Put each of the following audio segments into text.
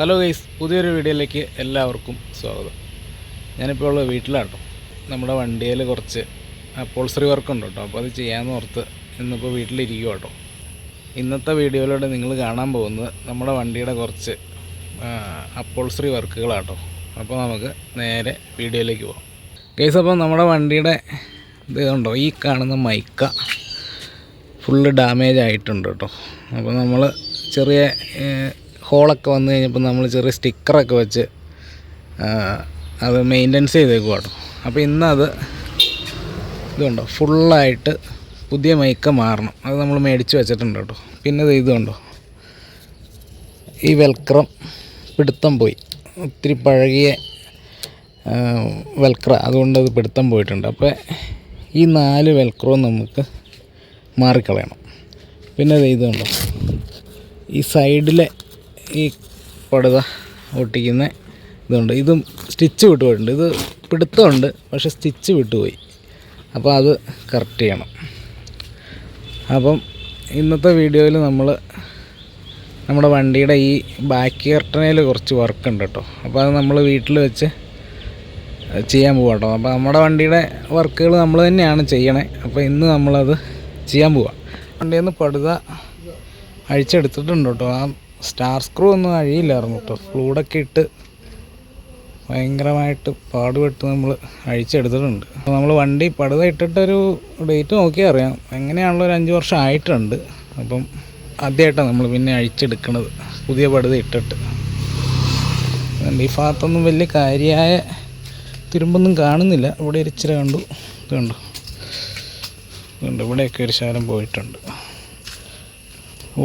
Hello guys പുതിയൊരു വീഡിയോയിലേക്ക് എല്ലാവർക്കും സ്വാഗതം. ഞാനിപ്പോൾ ഉള്ള വീട്ടിലാട്ടോ. നമ്മുടെ വണ്ടിയിൽ കുറച്ച് അപ്പോൾസറി വർക്ക് ഉണ്ട് കേട്ടോ. അപ്പോൾ അത് ചെയ്യാമെന്ന് ഓർത്ത് ഇന്നിപ്പോൾ വീട്ടിലിരിക്കുക കേട്ടോ ഇന്നത്തെ വീഡിയോയിലൂടെ നിങ്ങൾ കാണാൻ പോകുന്നത് നമ്മുടെ വണ്ടിയുടെ കുറച്ച് അപ്പോൾസറി വർക്കുകളാട്ടോ അപ്പോൾ നമുക്ക് നേരെ വീഡിയോയിലേക്ക് പോകാം ഗൈസ് അപ്പോൾ നമ്മുടെ വണ്ടിയുടെ ഇത് കണ്ടോ? ഈ കാണുന്ന മൈക്ക ഫുള്ള് ഡാമേജ് ആയിട്ടുണ്ട് കേട്ടോ. അപ്പോൾ നമ്മൾ ചെറിയ ഹോളൊക്കെ വന്നു കഴിഞ്ഞപ്പോൾ നമ്മൾ ചെറിയ സ്റ്റിക്കറൊക്കെ വെച്ച് അത് മെയിന്റനൻസ് ചെയ്തേക്കും കേട്ടോ അപ്പോൾ ഇന്നത് ഇതുണ്ടോ ഫുള്ളായിട്ട് പുതിയ മൈക്ക് മാറണം. അത് നമ്മൾ മേടിച്ച് വെച്ചിട്ടുണ്ട് കേട്ടോ. പിന്നെ ഇത് ഇതുണ്ടോ ഈ വെൽക്രം പിടുത്തം പോയി. ഒത്തിരി പഴകിയ വെൽക്ര അതുകൊണ്ട് അത് പിടുത്തം പോയിട്ടുണ്ട്. അപ്പോൾ ഈ നാല് വെൽക്രവും നമുക്ക് മാറിക്കളയണം. പിന്നെ ദേ ഇതുണ്ടോ ഈ സൈഡിലെ ഈ പടുത ഒട്ടിക്കുന്ന ഇതുണ്ട്. ഇതും സ്റ്റിച്ച് വിട്ടുപോയിട്ടുണ്ട് ഇത് പിടുത്തമുണ്ട് പക്ഷെ സ്റ്റിച്ച് വിട്ടുപോയി അപ്പോൾ അത് കറക്റ്റ് ചെയ്യണം. അപ്പം ഇന്നത്തെ വീഡിയോയിൽ നമ്മൾ നമ്മുടെ വണ്ടിയുടെ ഈ ബാക്ക് കർട്ടനയിൽ കുറച്ച് വർക്ക് ഉണ്ട് കേട്ടോ അപ്പോൾ അത് നമ്മൾ വീട്ടിൽ വെച്ച് ചെയ്യാൻ പോവാം കേട്ടോ അപ്പോൾ നമ്മുടെ വണ്ടിയുടെ വർക്കുകൾ നമ്മൾ തന്നെയാണ് ചെയ്യണേ. അപ്പോൾ ഇന്ന് നമ്മളത് ചെയ്യാൻ പോവാം. വണ്ടിയിൽ നിന്ന് പടുത അഴിച്ചെടുത്തിട്ടുണ്ട് കേട്ടോ ആ സ്റ്റാർ സ്ക്രൂ ഒന്നും അഴിയില്ലായിരുന്നു കേട്ടോ. ഫ്ലൂഡൊക്കെ ഇട്ട് ഭയങ്കരമായിട്ട് പാടുപെട്ട് നമ്മൾ അഴിച്ചെടുത്തിട്ടുണ്ട്. അപ്പോൾ നമ്മൾ വണ്ടി പടുത ഇട്ടിട്ടൊരു ഡേറ്റ് നോക്കിയാൽ അറിയാം. എങ്ങനെയാണല്ലോ ഒരു അഞ്ച് വർഷം ആയിട്ടുണ്ട്. അപ്പം ആദ്യമായിട്ടാണ് നമ്മൾ പിന്നെ അഴിച്ചെടുക്കുന്നത് പുതിയ പടുത ഇട്ടിട്ട്. വണ്ടി ഭാഗത്തൊന്നും വലിയ കാര്യമായ തിരുമ്പൊന്നും കാണുന്നില്ല. ഇവിടെ ഒരു ഇച്ചിരി കണ്ടു. ഇതുണ്ട്? ഇതുണ്ട്. ഇവിടെയൊക്കെ ഒരു ശാലം പോയിട്ടുണ്ട്.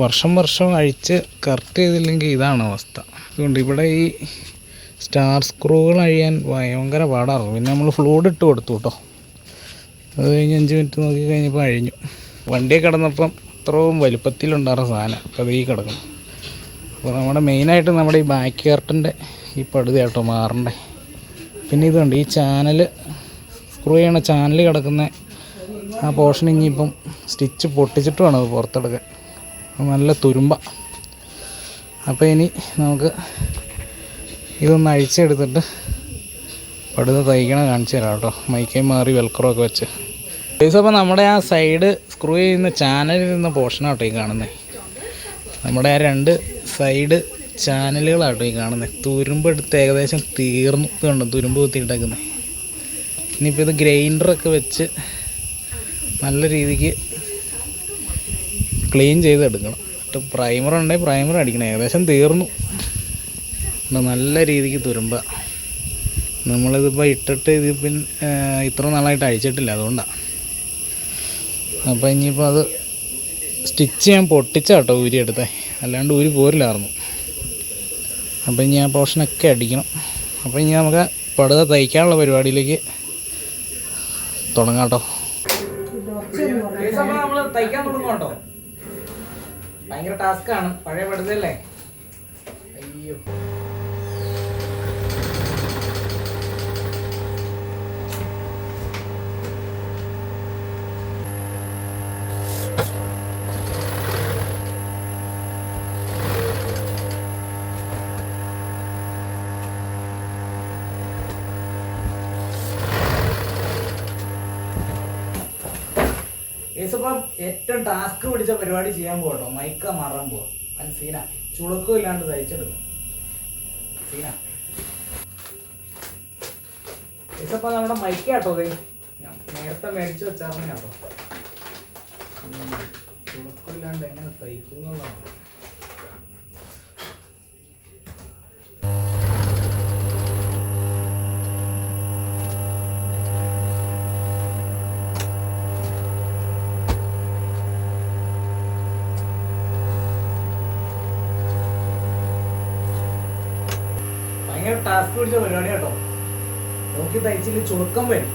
വർഷം വർഷം അഴിച്ച് കറക്റ്റ് ചെയ്തില്ലെങ്കിൽ ഇതാണ് അവസ്ഥ. അതുകൊണ്ട് ഇവിടെ ഈ സ്റ്റാർ സ്ക്രൂകൾ അഴിയാൻ ഭയങ്കര പാടാറു പിന്നെ നമ്മൾ ഫ്ലൂഡ് ഇട്ട് കൊടുത്തു കേട്ടോ. അത് കഴിഞ്ഞ് അഞ്ച് മിനിറ്റ് നോക്കി കഴിഞ്ഞപ്പോൾ അഴിഞ്ഞു. വണ്ടിയെ കിടന്നപ്പം ഇത്രയും വലുപ്പത്തിലുണ്ടായിരുന്ന സാധനം. അപ്പോൾ ഈ കിടക്കുന്നു. അപ്പോൾ നമ്മുടെ മെയിനായിട്ട് നമ്മുടെ ഈ ബാക്ക് കർട്ടന്റെ ഈ പടുതി കേട്ടോ മാറണ്ടേ പിന്നെ ഇതുണ്ട് ഈ ചാനൽ സ്ക്രൂ ചെയ്യണ ചാനൽ കിടക്കുന്ന ആ പോർഷൻ ഇനിയിപ്പം സ്റ്റിച്ച് പൊട്ടിച്ചിട്ട് വേണം അത് പുറത്തെടുക്കാൻ. നല്ല തുരുമ്പ. അപ്പോൾ ഇനി നമുക്ക് ഇതൊന്ന് അഴിച്ചെടുത്തിട്ട് പടുത തയ്ക്കണ കാണിച്ചു തരാം കേട്ടോ. മൈക്കേ മാറി വെൽക്രോ ഒക്കെ വെച്ച്. ഏകദേശം അപ്പോൾ നമ്മുടെ ആ സൈഡ് സ്ക്രൂ ചെയ്യുന്ന ചാനലിൽ നിന്ന് പോർഷനാട്ടോ ഈ കാണുന്നത് നമ്മുടെ ആ രണ്ട് സൈഡ് ചാനലുകളാട്ടോ ഈ കാണുന്നത് തുരുമ്പ് എടുത്ത് ഏകദേശം തീർന്നു. കണ്ടോ? തുരുമ്പ് കുത്തിയിട്ടേക്കുന്നത് ഇനിയിപ്പോൾ ഇത് ഗ്രൈൻഡറൊക്കെ വെച്ച് നല്ല രീതിക്ക് ക്ലീൻ ചെയ്ത് എടുക്കണം എന്നിട്ട് പ്രൈമർ ഉണ്ടെങ്കിൽ പ്രൈമർ അടിക്കണം. ഏകദേശം തീർന്നു. നല്ല രീതിക്ക് തുരുമ്പ നമ്മളിതിപ്പോൾ ഇട്ടിട്ട് ഇത് പിന്നെ ഇത്ര നാളായിട്ട് അഴിച്ചിട്ടില്ല. അതുകൊണ്ടാണ് അപ്പോൾ ഇനിയിപ്പോൾ അത് സ്റ്റിച്ച് ഞാൻ പൊട്ടിച്ച കേട്ടോ ഊരി എടുത്തേ. അല്ലാണ്ട് ഊരി പോരില്ലായിരുന്നു. അപ്പോൾ ഇനി ആ പോർഷനൊക്കെ അടിക്കണം. അപ്പോൾ ഇനി നമുക്ക് പടുത തയ്ക്കാനുള്ള പരിപാടിയിലേക്ക് തുടങ്ങാം കേട്ടോ. നമ്മൾ തയ്ക്കാൻ തുടങ്ങാം കേട്ടോ. ഭയങ്കര ടാസ്ക്കാണ് പഴയ പടുതല്ലേ അയ്യോ. ഏസപ്പം ഏറ്റവും ടാസ്ക് പിടിച്ച പരിപാടി ചെയ്യാൻ പോകട്ടോ. മൈക്ക മാറാൻ പോവാ. അത് സീന ചുളക്കും ഇല്ലാണ്ട് തയ്ച്ചെടുക്കും സീന ഇപ്പം നമ്മുടെ മൈക്ക കേട്ടോ അതെ നേരത്തെ മേടിച്ച് വെച്ചാർന്ന കേട്ടോ. ചുളുക്കം ഇല്ലാണ്ട് എങ്ങനെ തയ്ക്കുന്നതാണ് ടാസ്ക് പിടിച്ച പരിപാടി കേട്ടോ നോക്കി തയ്ച്ചില്ല ചുളുക്കം വരും.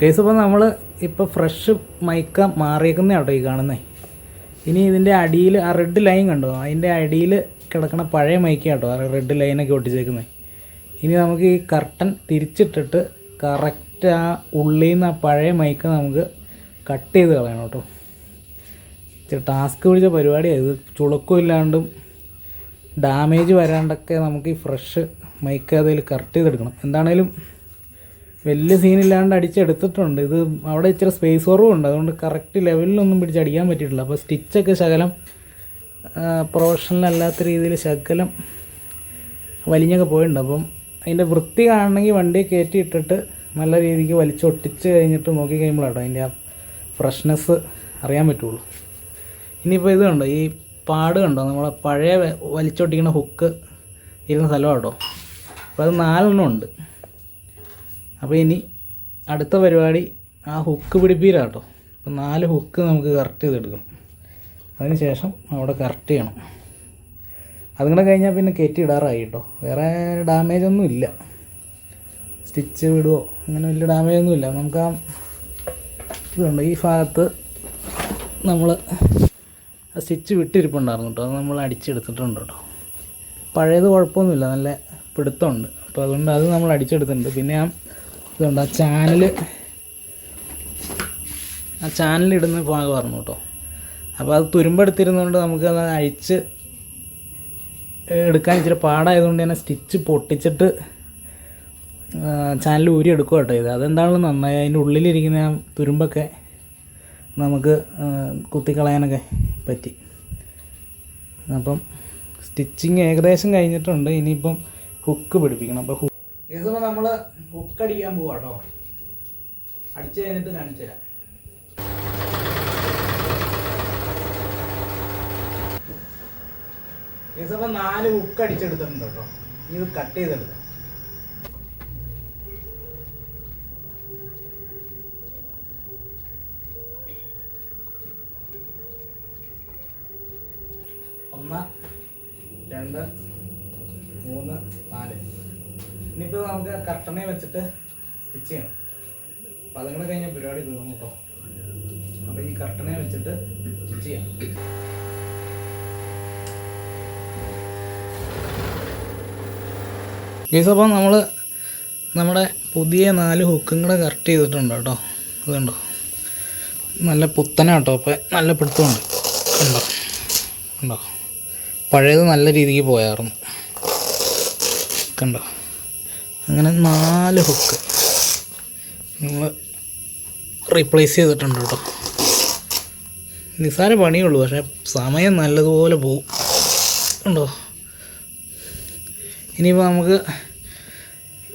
കേസ് ഇപ്പോൾ നമ്മൾ ഇപ്പോൾ ഫ്രഷ് മൈക്ക മാറിയേക്കുന്ന കേട്ടോ ഈ കാണുന്നേ. ഇനി ഇതിന്റെ അടിയിൽ ആ റെഡ് ലൈൻ കണ്ടോ? അതിന്റെ അടിയിൽ കിടക്കണ പഴയ മൈക്ക കേട്ടോ ആ റെഡ് ലൈനൊക്കെ ഒട്ടിച്ചേക്കുന്നത് ഇനി നമുക്ക് ഈ കർട്ടൻ തിരിച്ചിട്ടിട്ട് കറക്റ്റ് ആ ഉള്ളിൽ നിന്ന് ആ പഴയ മൈക്ക നമുക്ക് കട്ട് ചെയ്ത് കളയണം കേട്ടോ. ഇച്ചിരി ടാസ്ക് പിടിച്ച പരിപാടിയാണ് ഇത്. ചുളക്കും ഇല്ലാണ്ടും ഡാമേജ് വരാണ്ടൊക്കെ നമുക്ക് ഈ ഫ്രഷ് മൈക്ക് അതിൽ കറക്റ്റ് ചെയ്തെടുക്കണം. എന്താണേലും വലിയ സീനില്ലാണ്ട് അടിച്ചെടുത്തിട്ടുണ്ട്. ഇത് അവിടെ ഇച്ചിരി സ്പേസ് കുറവുണ്ട്. അതുകൊണ്ട് കറക്റ്റ് ലെവലിലൊന്നും പിടിച്ചടിക്കാൻ പറ്റിയിട്ടില്ല. അപ്പോൾ സ്റ്റിച്ചൊക്കെ ശകലം പ്രൊഫഷണൽ അല്ലാത്ത രീതിയിൽ ശകലം വലിഞ്ഞൊക്കെ പോയിട്ടുണ്ട്. അപ്പം അതിന്റെ വൃത്തി കാണണമെങ്കിൽ വണ്ടി കയറ്റി ഇട്ടിട്ട് നല്ല രീതിക്ക് വലിച്ചൊട്ടിച്ച് കഴിഞ്ഞിട്ട് നോക്കി കഴിയുമ്പോഴാട്ടോ അതിന്റെ ആ ഫ്രഷ്നെസ് അറിയാൻ പറ്റുള്ളൂ. ഇനിയിപ്പോൾ ഇത് കണ്ടോ? ഈ പാട് കണ്ടോ? നമ്മളെ പഴയ വലിച്ചൊട്ടിക്കുന്ന ഹുക്ക് ഇരുന്ന സ്ഥലമാണ് കേട്ടോ അപ്പോൾ അത് നാലെണ്ണം ഉണ്ട്. അപ്പോൾ ഇനി അടുത്ത പരിപാടി ആ ഹുക്ക് പിടിപ്പീരാ കേട്ടോ അപ്പോൾ നാല് ഹുക്ക് നമുക്ക് കറക്റ്റ് ചെയ്തെടുക്കണം. അതിന് ശേഷം അവിടെ കറക്റ്റ് ചെയ്യണം. അതും കൂടെ കഴിഞ്ഞാൽ പിന്നെ കയറ്റി ഇടാറായി കേട്ടോ. വേറെ ഡാമേജ് ഒന്നും ഇല്ല. സ്റ്റിച്ച് വിടുവോ? അങ്ങനെ വലിയ ഡാമേജ് ഒന്നും ഇല്ല. നമുക്ക് ആ ഇതുണ്ട്. ഈ ഭാഗത്ത് നമ്മൾ സ്റ്റിച്ച് വിട്ടിരിപ്പുണ്ടായിരുന്നു കേട്ടോ. അത് നമ്മൾ അടിച്ചെടുത്തിട്ടുണ്ട് കേട്ടോ. പഴയത് കുഴപ്പമൊന്നുമില്ല. നല്ല പിടുത്തമുണ്ട്. അപ്പോൾ അതുകൊണ്ട് അത് നമ്മൾ അടിച്ചെടുത്തിട്ടുണ്ട്. പിന്നെ ആ ഇതുണ്ട് ആ ചാനൽ ആ ചാനലിടുന്ന ഭാഗമായിരുന്നു കേട്ടോ. അപ്പോൾ അത് തുരുമ്പെടുത്തിരുന്നതുകൊണ്ട് നമുക്ക് അത് അഴിച്ച് എടുക്കാൻ ഇച്ചിരി പാടായതുകൊണ്ട് തന്നെ സ്റ്റിച്ച് പൊട്ടിച്ചിട്ട് ചാനൽ ഊരി എടുക്കുക കേട്ടോ ഇത്. അതെന്താണെന്ന് നന്നായി. അതിന്റെ ഉള്ളിലിരിക്കുന്ന ആ തുരുമ്പൊക്കെ നമുക്ക് കുത്തിക്കളയാനൊക്കെ പറ്റി. അപ്പം സ്റ്റിച്ചിങ് ഏകദേശം കഴിഞ്ഞിട്ടുണ്ട്. ഇനിയിപ്പം ഹുക്ക് പിടിപ്പിക്കണം. അപ്പോൾ ഇതിപ്പോൾ നമ്മൾ ഹുക്ക് അടിക്കാൻ പോവാട്ടോ അടിച്ചു കഴിഞ്ഞിട്ട് കാണിച്ചു തരാം. നാല് ഹുക്ക് അടിച്ചെടുത്തിട്ടുണ്ട് കേട്ടോ ഇത് കട്ട് ചെയ്തെടുക്കാം. കട്ടണെ വെച്ചിട്ട് സ്റ്റിച്ച് ചെയ്യണം. അപ്പം അതും കൂടെ കഴിഞ്ഞാൽ പരിപാടി തീർന്നു കേട്ടോ. അപ്പോൾ ഈ കട്ടണെ വെച്ചിട്ട് സ്റ്റിച്ച് ചെയ്യാം. ഗീസ് അപ്പോൾ നമ്മൾ നമ്മുടെ പുതിയ നാല് ഹുക്കും കൂടെ കറക്റ്റ് ചെയ്തിട്ടുണ്ട് കേട്ടോ. അതുണ്ടോ നല്ല പുത്തന കേട്ടോ. അപ്പോൾ നല്ല പിടുത്തമുണ്ട്. ഉണ്ടോ ഉണ്ടോ പഴയത് നല്ല രീതിക്ക് പോയായിരുന്നു. കണ്ടോ? അങ്ങനെ നാല് ഹുക്ക് നമ്മൾ റീപ്ലേസ് ചെയ്തിട്ടുണ്ട് കേട്ടോ. നിസ്സാര പണിയുള്ളൂ പക്ഷേ സമയം നല്ലതുപോലെ പോവും. ഉണ്ടോ ഇനിയിപ്പോൾ നമുക്ക്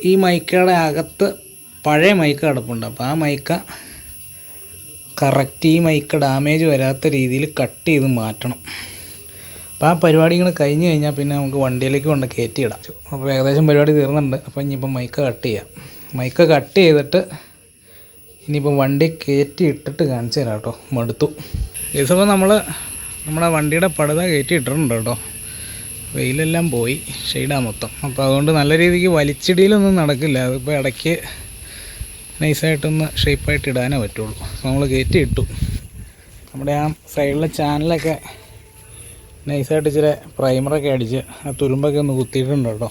ഈ മൈക്കയുടെ അകത്ത് പഴയ മൈക്ക കിടപ്പുണ്ട്. അപ്പോൾ ആ മൈക്ക കറക്റ്റ് ഈ മൈക്ക ഡാമേജ് വരാത്ത രീതിയിൽ കട്ട് ചെയ്ത് മാറ്റണം. അപ്പോൾ ആ പരിപാടി ഇങ്ങനെ കഴിഞ്ഞ് കഴിഞ്ഞാൽ പിന്നെ നമുക്ക് വണ്ടിയിലേക്ക് കൊണ്ട് കയറ്റിയിടാം അപ്പോൾ ഏകദേശം പരിപാടി തീർന്നിട്ടുണ്ട്. അപ്പോൾ ഇനിയിപ്പോൾ മൈക്ക് കട്ട് ചെയ്യാം. മൈക്ക് കട്ട് ചെയ്തിട്ട് ഇനിയിപ്പോൾ വണ്ടി കയറ്റി ഇട്ടിട്ട് കാണിച്ചു തരാം കേട്ടോ. മടുത്തു. ഇതിപ്പോൾ നമ്മൾ നമ്മുടെ വണ്ടിയുടെ പടുത കയറ്റി ഇട്ടിട്ടുണ്ട് കേട്ടോ. വെയിലെല്ലാം പോയി. ഷെയ്ഡാണ് മൊത്തം. അപ്പോൾ അതുകൊണ്ട് നല്ല രീതിക്ക് വലിച്ചിടിയിലൊന്നും നടക്കില്ല. അതിപ്പോൾ ഇടയ്ക്ക് നൈസായിട്ടൊന്ന് ഷേപ്പായിട്ട് ഇടാനേ പറ്റുള്ളൂ. നമ്മൾ കയറ്റി ഇട്ടു. നമ്മുടെ ആ സൈഡിലെ ചാനലൊക്കെ നൈസായിട്ട് ഇച്ചിരി പ്രൈമറൊക്കെ അടിച്ച് ആ തുരുമ്പൊക്കെ ഒന്ന് കുത്തിയിട്ടുണ്ട് കേട്ടോ.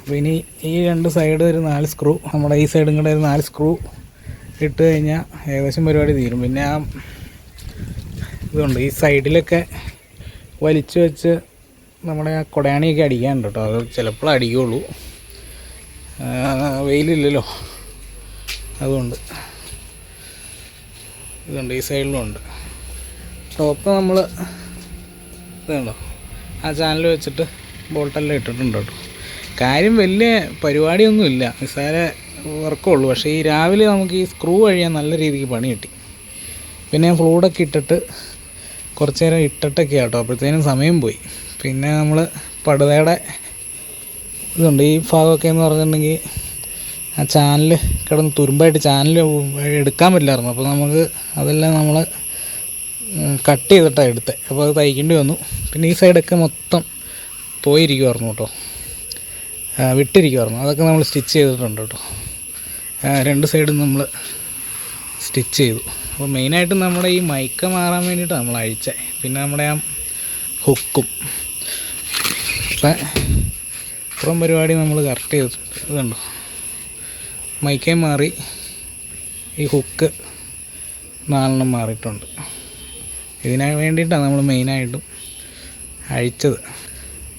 അപ്പോൾ ഇനി ഈ രണ്ട് സൈഡ് ഒരു നാല് സ്ക്രൂ നമ്മുടെ ഈ സൈഡും കൂടെ ഒരു നാല് സ്ക്രൂ ഇട്ട് കഴിഞ്ഞാൽ ഏകദേശം പരിപാടി തീരും. പിന്നെ ആ ഇതുണ്ട് ഈ സൈഡിലൊക്കെ വലിച്ചു വെച്ച് നമ്മുടെ ആ കൊടയാണിയൊക്കെ അടിക്കാനുണ്ട് കേട്ടോ. അത് ചിലപ്പോൾ അടിക്കുള്ളൂ. ആ, വെയിലില്ലല്ലോ. അതുകൊണ്ട് ഇതുണ്ട് ഈ സൈഡിലും ഉണ്ട്. ടോപ്പ് നമ്മൾ ഇതുണ്ടോ ആ ചാനൽ വെച്ചിട്ട് ബോൾട്ടെല്ലാം ഇട്ടിട്ടുണ്ട് കേട്ടോ. കാര്യം വലിയ പരിപാടിയൊന്നുമില്ല. നിസ്സാര വർക്കുള്ളൂ. പക്ഷേ ഈ രാവിലെ നമുക്ക് ഈ സ്ക്രൂ കഴിയാൻ നല്ല രീതിക്ക് പണി കിട്ടി. പിന്നെ ഞാൻ ഫ്ലൂഡൊക്കെ ഇട്ടിട്ട് കുറച്ച് നേരം ഇട്ടിട്ടൊക്കെ കേട്ടോ. അപ്പോഴത്തേനും സമയം പോയി. പിന്നെ നമ്മൾ പടുതയുടെ ഇതുണ്ട്. ഈ ഭാഗമൊക്കെ എന്ന് പറഞ്ഞിട്ടുണ്ടെങ്കിൽ ആ ചാനൽ കിടന്ന് തുരുമ്പായിട്ട് ചാനൽ എടുക്കാൻ പറ്റില്ലായിരുന്നു. അപ്പോൾ നമുക്ക് അതെല്ലാം നമ്മൾ കട്ട് ചെയ്തിട്ടാണ് എടുത്തത് അപ്പോൾ അത് തയ്ക്കേണ്ടി വന്നു. പിന്നെ ഈ സൈഡൊക്കെ മൊത്തം പോയിരിക്കുമായിരുന്നു കേട്ടോ. വിട്ടിരിക്കുമായിരുന്നു അതൊക്കെ നമ്മൾ സ്റ്റിച്ച് ചെയ്തിട്ടുണ്ട് കേട്ടോ. രണ്ട് സൈഡും നമ്മൾ സ്റ്റിച്ച് ചെയ്തു. അപ്പോൾ മെയിനായിട്ട് നമ്മുടെ ഈ മൈക്ക മാറാൻ വേണ്ടിയിട്ടാണ് നമ്മൾ അഴിച്ചത് പിന്നെ നമ്മുടെ ആ ഹുക്കും ഇപ്പം ഇത്രയും പരിപാടി നമ്മൾ കറക്റ്റ് ചെയ്തിട്ടുണ്ട്. ഇതുണ്ടോ മൈക്കേ മാറി ഈ ഹുക്ക് നാലെണ്ണം മാറിയിട്ടുണ്ട്. ഇതിന് വേണ്ടിയിട്ടാണ് നമ്മൾ മെയിനായിട്ടും അഴിച്ചത്.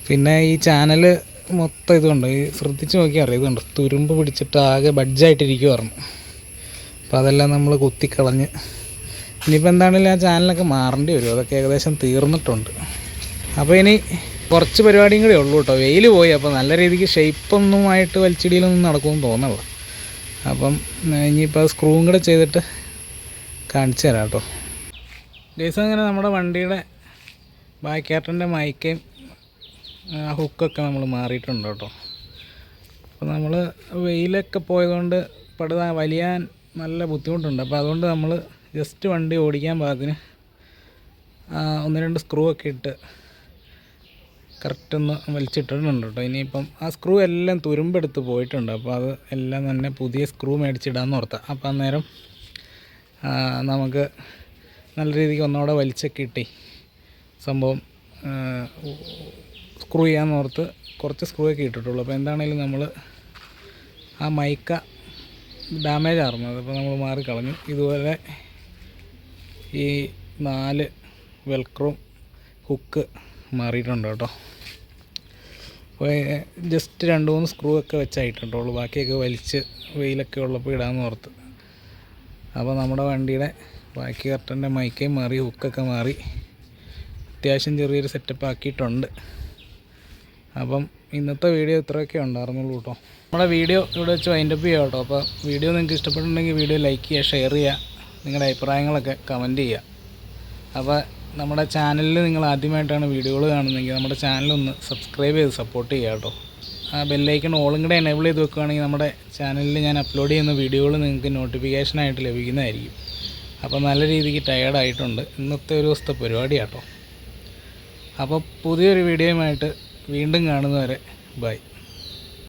പിന്നെ ഈ ചാനൽ മൊത്തം ഇതുണ്ട്. ഈ ശ്രദ്ധിച്ച് നോക്കിയാൽ അറിയാം തുരുമ്പ് പിടിച്ചിട്ട് ആകെ ബഡ്ജായിട്ടിരിക്കുമായിരുന്നു അപ്പോൾ അതെല്ലാം നമ്മൾ കുത്തിക്കളഞ്ഞ് ഇനിയിപ്പോൾ എന്താണെങ്കിലും ആ ചാനലൊക്കെ മാറേണ്ടി വരും. അതൊക്കെ ഏകദേശം തീർന്നിട്ടുണ്ട്. അപ്പോൾ ഇനി കുറച്ച് പരിപാടിയും കൂടെ ഉള്ളൂ കേട്ടോ വെയിൽ പോയി. അപ്പോൾ നല്ല രീതിക്ക് ഷേപ്പൊന്നുമായിട്ട് വലിച്ചിടിയിലൊന്നും നടക്കുമെന്ന് തോന്നുള്ളൂ അപ്പം ഇനിയിപ്പോൾ സ്ക്രൂവും കൂടെ ചെയ്തിട്ട് കാണിച്ചു തരാം കേട്ടോ ഗൈസ് അങ്ങനെ നമ്മുടെ വണ്ടിയുടെ ബാക്കേട്ടന്റെ മൈക്കയും ആ ഹുക്കൊക്കെ നമ്മൾ മാറിയിട്ടുണ്ട് കേട്ടോ. അപ്പോൾ നമ്മൾ വെയിലൊക്കെ പോയതുകൊണ്ട് പടുത വലിയാൻ നല്ല ബുദ്ധിമുട്ടുണ്ട്. അപ്പോൾ അതുകൊണ്ട് നമ്മൾ ജസ്റ്റ് വണ്ടി ഓടിക്കാൻ പാകത്തിന് ഒന്ന് രണ്ട് സ്ക്രൂ ഒക്കെ ഇട്ട് കറക്റ്റൊന്ന് വലിച്ചിട്ടിട്ടുണ്ട് കേട്ടോ. ഇനിയിപ്പം ആ സ്ക്രൂ എല്ലാം തുരുമ്പെടുത്ത് പോയിട്ടുണ്ട്. അപ്പോൾ അത് എല്ലാം തന്നെ പുതിയ സ്ക്രൂ മേടിച്ചിടാമെന്ന് ഓർത്താം. അപ്പോൾ അന്നേരം നമുക്ക് നല്ല രീതിക്ക് ഒന്നുകൂടെ വലിച്ചൊക്കെ ഇട്ടി സംഭവം സ്ക്രൂ ചെയ്യാമെന്ന് ഓർത്ത് കുറച്ച് സ്ക്രൂ ഒക്കെ ഇട്ടിട്ടുള്ളൂ. അപ്പോൾ എന്താണേലും നമ്മൾ ആ മൈക്ക ഡാമേജ് ആറുന്നത് അപ്പോൾ നമ്മൾ മാറി കളഞ്ഞു ഇതുപോലെ ഈ നാല് വെൽക്രോം ഹുക്ക് മാറിയിട്ടുണ്ട് കേട്ടോ. അപ്പോൾ ജസ്റ്റ് രണ്ട് മൂന്ന് സ്ക്രൂ ഒക്കെ വെച്ചായിട്ടുള്ളൂ ബാക്കിയൊക്കെ വലിച്ച് വെയിലൊക്കെ ഉള്ളപ്പോൾ ഇടാമെന്ന് ഓർത്ത്. അപ്പോൾ നമ്മുടെ വണ്ടിയുടെ ബാക്കി കർട്ടന്റെ മൈക്കേ മാറി ഹുക്കൊക്കെ മാറി. അത്യാവശ്യം ചെറിയൊരു സെറ്റപ്പ് ആക്കിയിട്ടുണ്ട്. അപ്പം ഇന്നത്തെ വീഡിയോ ഇത്രയൊക്കെ ഉണ്ടായിരുന്നുള്ളൂ കേട്ടോ. നമ്മുടെ വീഡിയോ ഇവിടെ വെച്ച് വൈൻഡപ്പ് ചെയ്യാം കേട്ടോ. അപ്പോൾ വീഡിയോ നിങ്ങൾക്ക് ഇഷ്ടപ്പെട്ടിട്ടുണ്ടെങ്കിൽ വീഡിയോ ലൈക്ക് ചെയ്യുക ഷെയർ ചെയ്യുക നിങ്ങളുടെ അഭിപ്രായങ്ങളൊക്കെ കമന്റ് ചെയ്യുക. അപ്പോൾ നമ്മുടെ ചാനലിൽ നിങ്ങൾ ആദ്യമായിട്ടാണ് വീഡിയോകൾ കാണുന്നതെങ്കിൽ നമ്മുടെ ചാനലൊന്ന് സബ്സ്ക്രൈബ് ചെയ്ത് സപ്പോർട്ട് ചെയ്യുക കേട്ടോ. ആ ബെല്ലൈക്കൺ ഓളും കൂടെ എനേബിൾ ചെയ്ത് വെക്കുകയാണെങ്കിൽ നമ്മുടെ ചാനലിൽ ഞാൻ അപ്ലോഡ് ചെയ്യുന്ന വീഡിയോകൾ നിങ്ങൾക്ക് നോട്ടിഫിക്കേഷനായിട്ട് ലഭിക്കുന്നതായിരിക്കും. അപ്പോൾ നല്ല രീതിക്ക് ടയേർഡായിട്ടുണ്ട് ഇന്നത്തെ ഒരു ദിവസത്തെ പരിപാടി കേട്ടോ അപ്പോൾ പുതിയൊരു വീഡിയോയുമായിട്ട് വീണ്ടും കാണുന്നവരെ ബൈ